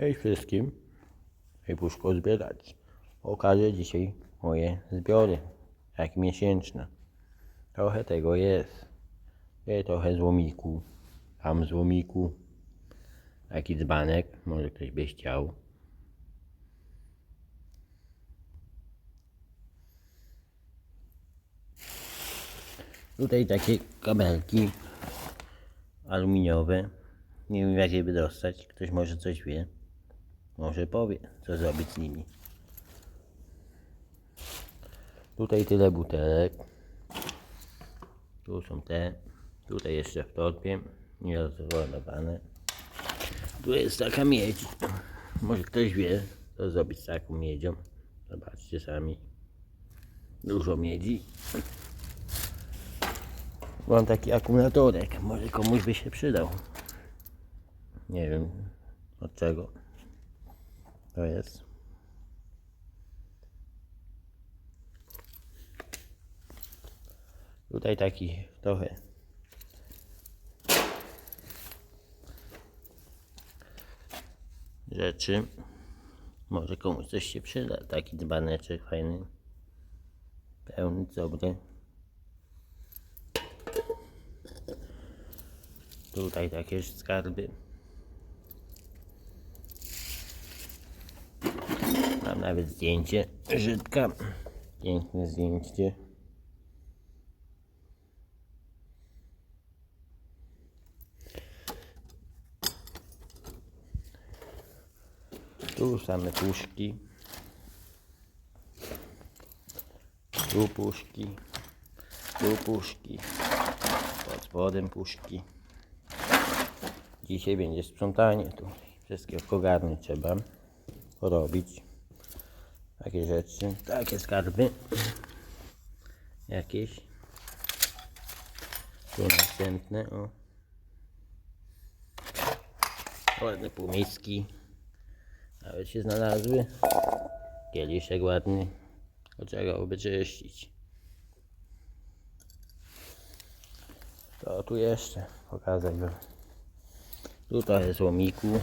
Hej wszystkim. Hej puszko zbierać. Okażę dzisiaj moje zbiory. Jak miesięczne. Trochę tego jest. Jest trochę złomiku. Tam złomiku. Taki dzbanek. Może ktoś by chciał. Tutaj takie kabelki aluminiowe. Nie wiem jak je by dostać. Ktoś może coś wie. Może powie, co zrobić z nimi. Tutaj tyle butelek. Tu są te. Tutaj jeszcze w torbie. Nierozładowane. Tu jest taka miedź. Może ktoś wie, co zrobić z taką miedzią. Zobaczcie sami. Dużo miedzi. Mam taki akumulatorek. Może komuś by się przydał. Nie wiem od czego to jest. Tutaj taki trochę rzeczy. Może komuś coś się przyda. Taki dzbaneczek fajny. Pełny, dobry. Tutaj takie skarby. Mam nawet zdjęcie Żydka. Piękne zdjęcie. Tu same puszki. Tu puszki. Tu puszki. Pod spodem puszki. Dzisiaj będzie sprzątanie tu. Wszystkiego ogarnąć trzeba. Porobić. Takie rzeczy. Takie skarby. Jakieś. Tu następne. O. Ładne półmiski. Nawet się znalazły. Kieliszek ładny. By czyścić. To tu jeszcze pokazać wam. Tutaj jest łomiku.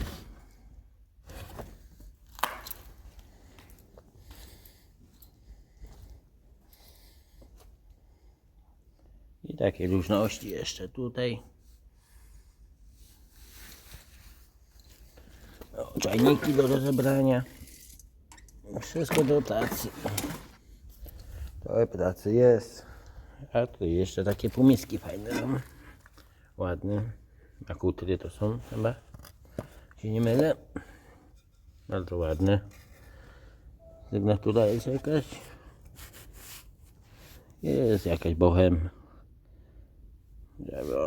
Takie różności jeszcze tutaj. O, czajniki do rozebrania. Wszystko do pracy. Trochę pracy jest. A tu jeszcze takie półmiski fajne są. Ładne. Na kutry to są chyba. Się nie mylę. Bardzo ładne. Sygnatura jest jakaś. Jest jakaś bochem.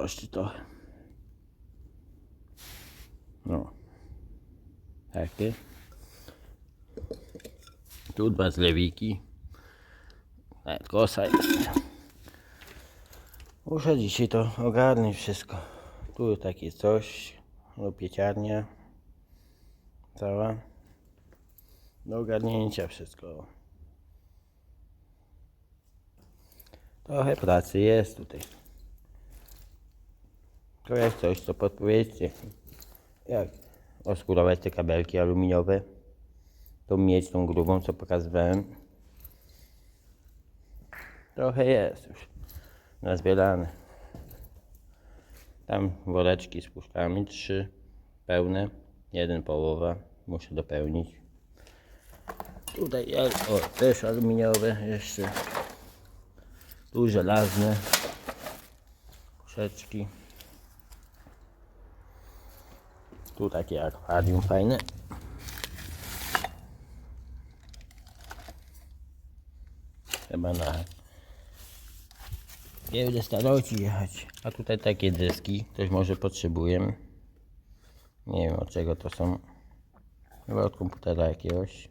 Oszczyć trochę. No. Takie. Tu dwa zlewiki. Nawet kosa jest. Muszę dzisiaj to ogarnąć wszystko. Tu takie coś. No, pieciarnia. Cała. Do ogarnięcia wszystko. Trochę pracy jest tutaj. To jak coś, to podpowiedzcie. Jak oskurować te kabelki aluminiowe. Tą mieć, tą grubą, co pokazywałem. Trochę jest już nazbierane. Tam woreczki z puszkami, trzy pełne, jeden połowa, muszę dopełnić. Tutaj jest, o, też aluminiowe jeszcze. Tu żelazne puszeczki. Tu takie akwarium fajne. Chyba na giełdę staroci jechać. A tutaj takie dyski, ktoś może potrzebuje. Nie wiem od czego to są. Chyba od komputera jakiegoś.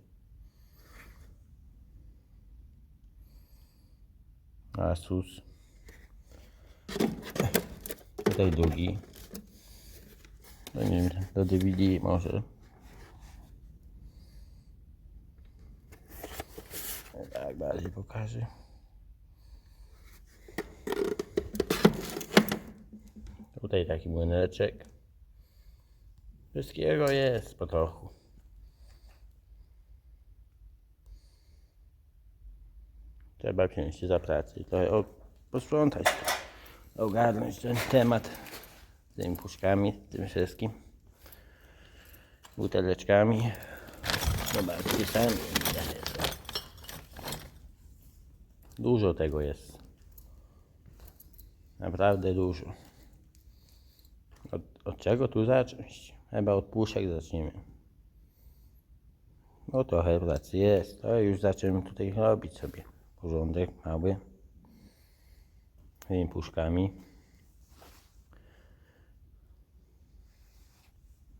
Asus. Tutaj drugi. To nie wiem, do DVD może. Tak bardziej pokażę. Tutaj taki młyneczek. Wszystkiego jest po trochu. Trzeba wziąć się za pracę i trochę posprzątać, ogarnąć ten temat tymi puszkami, tym wszystkim. Buteleczkami. Zobaczcie sami. Dużo tego jest. Naprawdę dużo. Od, od czego tu zacząć? Chyba od puszek zaczniemy. No trochę pracy jest, to już zaczniemy tutaj robić sobie porządek mały. Tymi puszkami.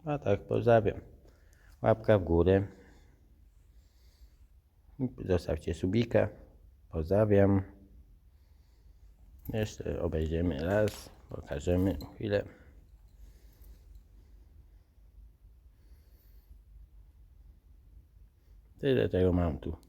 A tak pozdrawiam. Łapka w górę. Zostawcie subika. Pozdrawiam. Jeszcze obejdziemy raz. Pokażemy chwilę. Tyle tego mam tu.